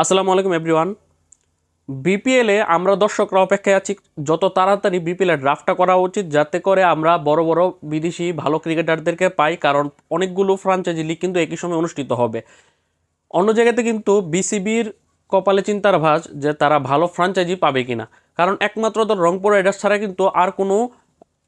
আসসালামু আলাইকুম এভরিওয়ান বিপিএলে আমরা দর্শকরা অপেক্ষায় আছি। যত তাড়াতাড়ি বিপিএল এর ড্রাফটটা করা উচিত, যাতে করে আমরা বড় বড় বিদেশি ভালো ক্রিকেটারদেরকে পাই, কারণ অনেকগুলো ফ্রাঞ্চাইজি লিগ কিন্তু একই সময় অনুষ্ঠিত হবে। অন্য জায়গাতে কিন্তু বিসিবির কপালে চিন্তার ভাঁজ যে তারা ভালো ফ্রাঞ্চাইজি পাবে কিনা। কারণ একমাত্র তো রংপুর রাইডার্স ছাড়া কিন্তু আর কোনো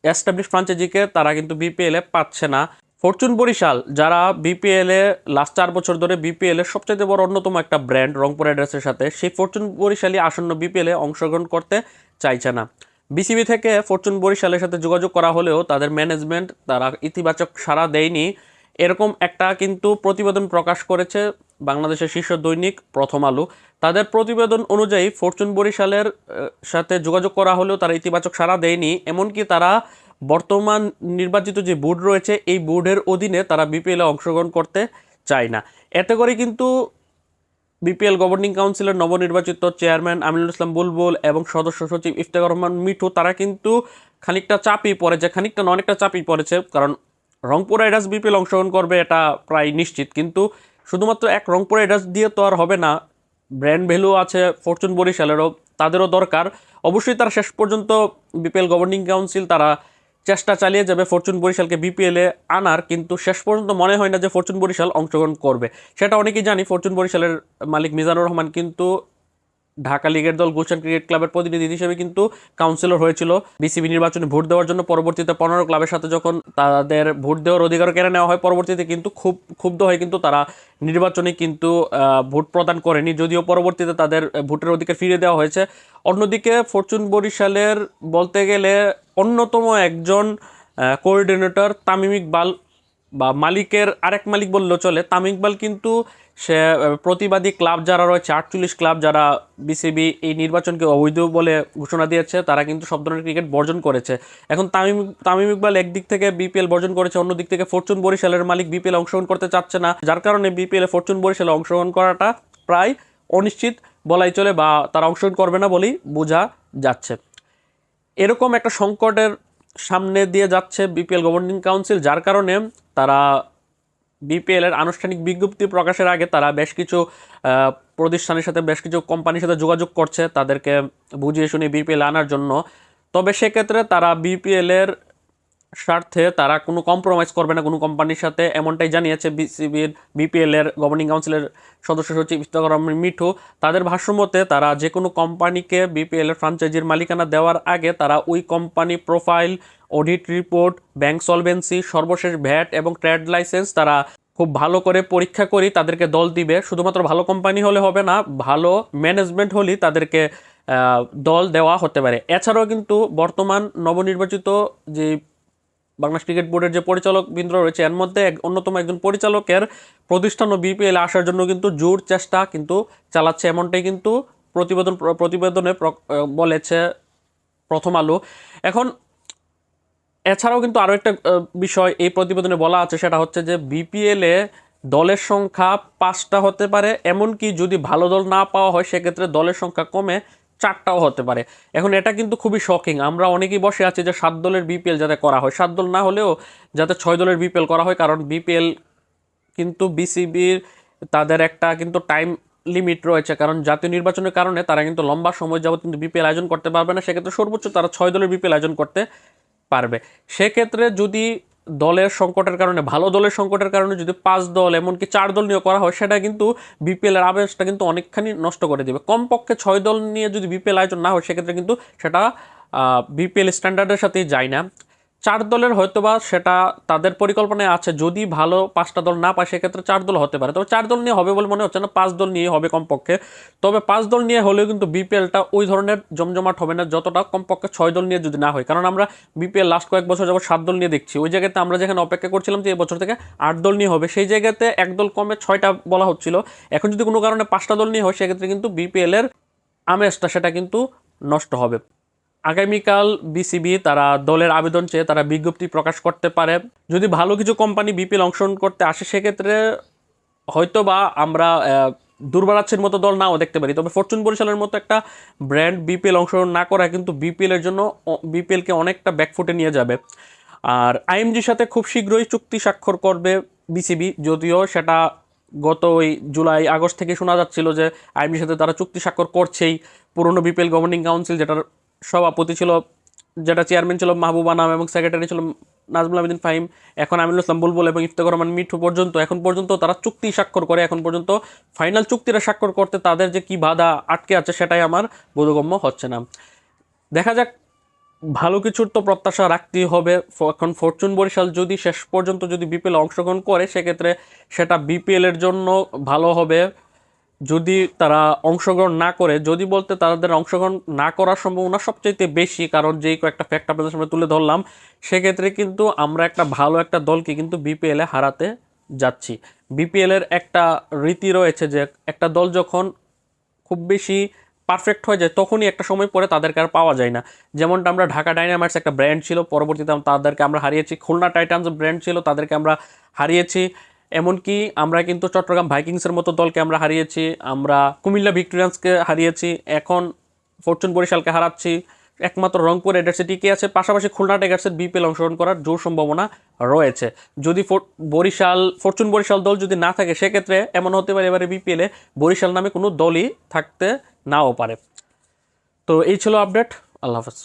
এস্টাবলিশ ফ্রাঞ্চাইজিকে তারা কিন্তু বিপিএলে পাচ্ছে না। ফরচুন বরিশাল, যারা বিপিএলে লাস্ট চার বছর ধরে বিপিএল এর সবচেয়ে বড় অন্যতম একটা ব্র্যান্ড রংপুর রাইডার্সের সাথে, সেই ফরচুন বরিশালই আসন্ন বিপিএলে অংশগ্রহণ করতে চাইছে না। বিসিবি থেকে ফরচুন বরিশালের সাথে যোগাযোগ করা হলেও তাদের ম্যানেজমেন্ট তারা ইতিবাচক সাড়া দেয়নি। এরকম একটা কিন্তু প্রতিবেদন প্রকাশ করেছে বাংলাদেশের শীর্ষ দৈনিক প্রথম আলো। তাদের প্রতিবেদন অনুযায়ী ফরচুন বরিশালের সাথে যোগাযোগ করা হলেও তারা ইতিবাচক সাড়া দেয়নি, এমনকি তারা বর্তমান নির্বাচিত যে বোর্ড রয়েছে, এই বোর্ডের অধীনে তারা বিপিএলে অংশগ্রহণ করতে চায় না। এতে করে কিন্তু বিপিএল গভর্নিং কাউন্সিলের নবনির্বাচিত চেয়ারম্যান আমিনুল ইসলাম বুলবুল এবং সদস্য সচিব ইফতেখার রহমান মিঠু, তারা কিন্তু খানিকটা চাপই পড়েছে, খানিকটা অনেকটা চাপই পড়েছে, কারণ রংপুর রাইডার্স বিপিএল অংশগ্রহণ করবে এটা প্রায় নিশ্চিত। কিন্তু শুধুমাত্র এক রংপুর রাইডার্স দিয়ে তো আর হবে না, ব্র্যান্ড ভ্যালু আছে, ফরচুন বরিশালেরও, তাদেরও দরকার। অবশ্যই তারা শেষ পর্যন্ত বিপিএল গভর্নিং কাউন্সিল তারা চেষ্টা চালিয়ে যাবে ফরচুন বরিশালকে বিপিএলে আনার, কিন্তু শেষ পর্যন্ত মনে হয় না যে ফরচুন বরিশাল অংশগ্রহণ করবে। সেটা অনেকেই জানি, ফরচুন বরিশালের মালিক মিজানুর রহমান কিন্তু ঢাকা লিগের দল গুলশান ক্রিকেট ক্লাবের প্রতিনিধি হিসেবে কিন্তু কাউন্সিলর হয়েছিল। বিসিবি নির্বাচনে ভোট দেওয়ার জন্য পরবর্তীতে পনেরো ক্লাবের সাথে যখন তাদের ভোট দেওয়ার অধিকার কেড়ে নেওয়া হয়, পরবর্তীতে কিন্তু খুব ক্ষুব্ধ হয়ে কিন্তু তারা নির্বাচনে কিন্তু ভোট প্রদান করেনি। যদিও পরবর্তীতে তাদের ভোটের অধিকার ফিরিয়ে দেওয়া হয়েছে। অন্যদিকে ফরচুন বরিশালের বলতে গেলে অন্যতম একজন কোঅর্ডিনেটর তামিম ইকবাল বা মালিকের আরেক মালিক বললেও চলে। তামিম ইকবাল কিন্তু সে প্রতিবাদী ক্লাব যারা রয়েছে, আটচল্লিশ ক্লাব যারা বিসিবি এই নির্বাচনকে অবৈধ বলে ঘোষণা দিয়েছে, তারা কিন্তু সব ধরনের ক্রিকেট বর্জন করেছে। এখন তামিম তামিম ইকবাল একদিক থেকে বিপিএল বর্জন করেছে অন্য দিক থেকে ফরচুন বরিশালের মালিক বিপিএল অংশগ্রহণ করতে চাচ্ছে না, যার কারণে বিপিএল ফরচুন বরিশালে অংশগ্রহণ করাটা প্রায় অনিশ্চিত বলাই চলে বা তারা অংশগ্রহণ করবে না বলেই বোঝা যাচ্ছে। এরকম একটা সংকটের সামনে দিয়ে যাচ্ছে বিপিএল গভর্নিং কাউন্সিল, যার কারণে তারা বিপিএলের আনুষ্ঠানিক বিজ্ঞপ্তি প্রকাশের আগে তারা বেশ কিছু প্রতিষ্ঠানের সাথে বেশ কিছু কোম্পানির সাথে যোগাযোগ করছে, তাদেরকে বুঝিয়ে শুনিয়ে বিপিএল আনার জন্য। তবে সেক্ষেত্রে তারা বিপিএল এর স্বার্থে তারা কোনো কম্প্রোমাইজ করবে না, কোনো কোম্পানির সাথে। এমনটাই জানিয়েছে বিসিবির বিপিএল এর গভর্নিং কাউন্সিলের সদস্য সচিব ইফতার মিঠু। তাদের ভাষ্যমতে তারা যে কোনো কোম্পানিকে বিপিএল এর ফ্রাঞ্চাইজির মালিকানা দেওয়ার আগে তারা ওই company profile audit report bank solvency সর্বশেষ ভ্যাট এবং ট্রেড লাইসেন্স তারা খুব ভালো করে পরীক্ষা করি তাদেরকে দল দিবে। শুধুমাত্র ভালো কোম্পানি হলে হবে না, ভালো ম্যানেজমেন্ট হলেই তাদেরকে দল দেওয়া হতে পারে। এছাড়াও কিন্তু বর্তমান নবনির্বাচিত যে বাংলাদেশ ক্রিকেট বোর্ডের যে পরিচালক বৃন্দ রয়েছে, এর মধ্যে এক অন্যতম একজন পরিচালকের প্রতিষ্ঠান ও বিপিএল আসার জন্য কিন্তু জোর চেষ্টা কিন্তু চালাচ্ছে, এমনটাই কিন্তু প্রতিবেদন, প্রতিবেদনে প্র- বলেছে প্রথম আলো। এখন এছাড়াও কিন্তু আরও একটা বিষয় এই প্রতিবেদনে বলা আছে, সেটা হচ্ছে যে বিপিএলে দলের সংখ্যা পাঁচটা হতে পারে, এমনকি যদি ভালো দল না পাওয়া হয়, সেক্ষেত্রে দলের সংখ্যা কমে চারটাও হতে পারে। এখন এটা কিন্তু খুবই শকিং আমরা অনেকেই বসে আছি যে সাত দলের বিপিএল যাতে করা হয়। সাত দল না হলেও যাতে ছয় দলের বিপিএল করা হয়, কারণ বিপিএল কিন্তু বিসিবির তাদের একটা কিন্তু টাইম লিমিট রয়েছে। কারণ জাতীয় নির্বাচনের কারণে তারা কিন্তু লম্বা সময় যাবত কিন্তু বিপিএল আয়োজন করতে পারবে না। সেক্ষেত্রে সর্বোচ্চ তারা ছয় দলের বিপিএল আয়োজন করতে পারবে। সেক্ষেত্রে যদি দলের সংকটের কারণে, ভালো দলের সংকটের কারণে যদি পাঁচ দল, এমনকি চার দল নিয়ে করা হয়, সেটা কিন্তু বিপিএলের আবেশটা কিন্তু অনেকখানি নষ্ট করে দেবে। কমপক্ষে ছয় দল নিয়ে যদি বিপিএল আয়োজন না হয়, সেক্ষেত্রে কিন্তু সেটা বিপিএল স্ট্যান্ডার্ডের সাথেই যায় না। চার দলের হয়তোবা সেটা তাদের পরিকল্পনায় আছে। যদি ভালো পাঁচটা দল না পায়, সেক্ষেত্রে চার দল হতে পারে। তবে চার দল নিয়ে হবে বলে মনে হচ্ছে না, পাঁচ দল নিয়ে হবে কমপক্ষে। তবে পাঁচ দল নিয়ে হলেও কিন্তু বিপিএলটা ওই ধরনের জমজমাট হবে না, যতটা কমপক্ষে ছয় দল নিয়ে যদি না হয়। কারণ আমরা বিপিএল লাস্ট কয়েক বছর যাবত সাত দল নিয়ে দেখছি। ওই জায়গাতে আমরা যেখানে অপেক্ষা করছিলাম যে বছর থেকে আট দল নিয়ে হবে। সেই জায়গাতে এক দল কমে ছয়টা বলা হচ্ছিল। এখন যদি কোনো কারণে পাঁচটা দল নিয়ে হয়, সেক্ষেত্রে কিন্তু বিপিএলের আমেজটা, সেটা কিন্তু নষ্ট হবে। আগামীকাল বিসিবি তারা দলের আবেদন চেয়ে তারা বিজ্ঞপ্তি প্রকাশ করতে পারে। যদি ভালো কিছু কোম্পানি বিপিএল অংশগ্রহণ করতে আসে, সেক্ষেত্রে হয়তো বা আমরা দুর্বারাচ্ছের মতো দল নাও দেখতে পারি। তবে ফরচুন বরিশালের মতো একটা ব্র্যান্ড বিপিএল অংশগ্রহণ না করা কিন্তু বিপিএলের জন্য বিপিএলকে অনেকটা ব্যাকফুটে নিয়ে যাবে। আর আইএমজির সাথে খুব শীঘ্রই চুক্তি স্বাক্ষর করবে বিসিবি, যদিও সেটা গত ওই জুলাই, আগস্ট থেকে শোনা যাচ্ছিল যে আইএমজির সাথে তারা চুক্তি স্বাক্ষর করছেই। পুরনো বিপিএল গভর্নিং কাউন্সিল যেটার সভাপতি ছিল, যেটা চেয়ারম্যান ছিল মাহবুবা নাম এবং সেক্রেটারি ছিল নাজমুল আবেদিন ফাহিম, এখন আমিনুল ইসলাম বুলবুল এবং ইফতেখর রহমান মিঠু পর্যন্ত, এখন পর্যন্ত তারা চুক্তি স্বাক্ষর করে, এখন পর্যন্ত ফাইনাল চুক্তিটা স্বাক্ষর করতে তাদের যে কি বাধা আটকে আছে সেটাই আমার বোধগম্য হচ্ছে না। দেখা যাক, ভালো কিছুর তো প্রত্যাশা রাখতেই হবে, এখন ফরচুন বরিশাল যদি শেষ পর্যন্ত যদি বিপিএল অংশগ্রহণ করে, সেক্ষেত্রে সেটা বিপিএলের জন্য ভালো হবে। যদি তারা অংশগ্রহণ না করে, যদি বলতে তাদের অংশগ্রহণ না করার সম্ভাবনা সবচাইতে বেশি, কারণ যেই কয়েকটা ফ্যাক্ট আপনাদের সামনে তুলে ধরলাম, সেক্ষেত্রে কিন্তু আমরা একটা ভালো একটা দলকে কিন্তু বিপিএলে হারাতে যাচ্ছি। বিপিএল এর একটা রীতি রয়েছে যে, একটা দল যখন খুব বেশি পারফেক্ট হয়ে যায়, তখনই একটা সময় পরে তাদেরকে আর পাওয়া যায় না। যেমনটা আমরা ঢাকা ডাইনামাইটস একটা ব্র্যান্ড ছিল, পরবর্তীতে তাদেরকে আমরা হারিয়েছি। খুলনা টাইটান্স ব্র্যান্ড ছিল, তাদেরকে আমরা হারিয়েছি। এমনকি আমরা কিন্তু চট্টগ্রাম ভাইকিংসের মতো দলকে আমরা হারিয়েছি, আমরা কুমিল্লা ভিক্টোরিয়ান্সকে হারিয়েছি, এখন ফরচুন বরিশালকে হারাচ্ছি। একমাত্র রংপুর রেডার্সে টিকে আছে, পাশাপাশি খুলনা টাইগার্সের বিপিএল অংশগ্রহণ করার জোর সম্ভাবনা রয়েছে। যদি বরিশাল, ফরচুন বরিশাল দল যদি না থাকে, সেক্ষেত্রে এমন হতে পারে এবারে বিপিএলে বরিশাল নামে কোনো দলই থাকতে নাও পারে। তো এই ছিল আপডেট, আল্লাহ হাফেজ।